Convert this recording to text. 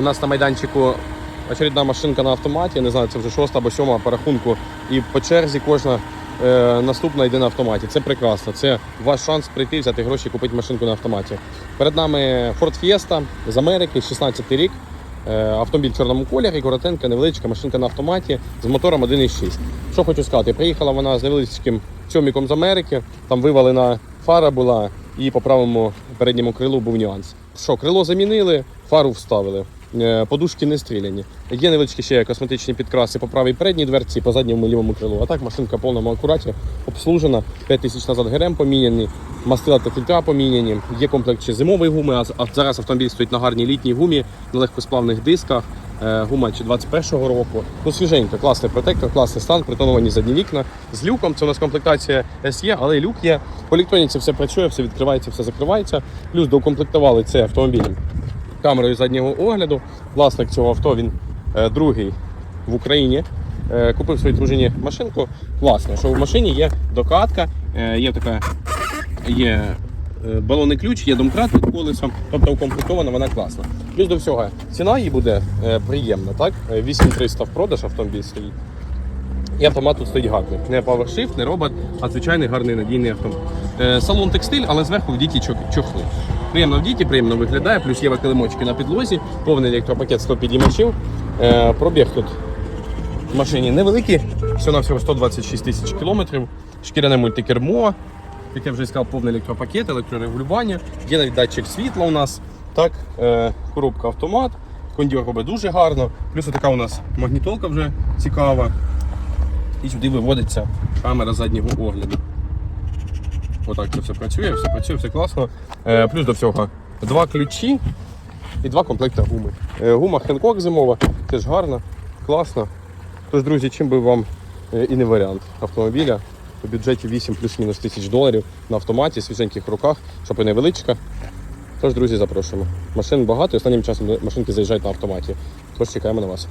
У нас на майданчику очередна машинка на автоматі. Я не знаю, це вже шоста або сьома по рахунку. І по черзі кожна е, наступна йде на автоматі. Це прекрасно. Це ваш шанс прийти, взяти гроші і купити машинку на автоматі. Перед нами Ford Fiesta з Америки, 16 рік. Е, Автомобіль в чорному кольорі, коротенька, невеличка машинка на автоматі з мотором 1.6. Що хочу сказати, приїхала вона з невеличким цьоміком з Америки, там вивалена фара була і по правому передньому крилу був нюанс. Що, крило замінили, фару вставили. Е, Подушки не стріляні. Є невеличкі ще косметичні підкраси по правій передній дверці, по задньому лівому крилу. А так машинка в повному акураті, обслужена. 5 тисяч назад ГРМ поміняні, мастила та фільтра поміняні. Є комплект ще зимової гуми, а зараз автомобіль стоїть на гарній літній гумі, на легкосплавних дисках. Е, Гума чи 21-го року. Ну, свіженька, класний протектор, класний стан, притоновані задні вікна. З люком це у нас комплектація SE, але люк є. По електроніці все працює, все відкривається, все закривається. Плюс доукомплектували цей автомобіль камерою заднього огляду. Власник цього авто він е, другий в Україні. Е, купив своїй дружині машинку. Класно, що в машині є докатка, є така є балонний ключ, є домкрат під колесом, тобто укомплектована вона класна. Плюс до всього, ціна її буде е, приємна, так? Е, 8300 в продаж автомобіль стоїть. І автомат тут стоїть гарний. Не PowerShift, не робот, а звичайний гарний надійний автомат. Е, Салон текстиль, але зверху в діті чохли. Приємно в діті, приємно виглядає, плюс є килимочки на підлозі, повний електропакет 100 підіймачів. Е, Пробіг тут в машині невеликий, всього на всього 126 тисяч кілометрів. Шкіряне мультикермо, як я вже сказав, повний електропакет, електрорегулювання. Є навіть датчик світла у нас. Так, е, коробка автомат, кондьор робить дуже гарно. Плюс така у нас магнітолка вже цікава. І сюди виводиться камера заднього огляду. Отак це все працює, все працює, все класно. Е, плюс до всього два ключі і два комплекти гуми. Е, гума Хенкок зимова, теж гарна, класна. Тож, друзі, чим би вам і не варіант автомобіля у бюджеті 8 плюс-мінус тисяч доларів на автоматі, свіженьких руках, щоб і невеличка. Тож, друзі, запрошуємо. Машин багато і останнім часом машинки заїжджають на автоматі. Тож чекаємо на вас.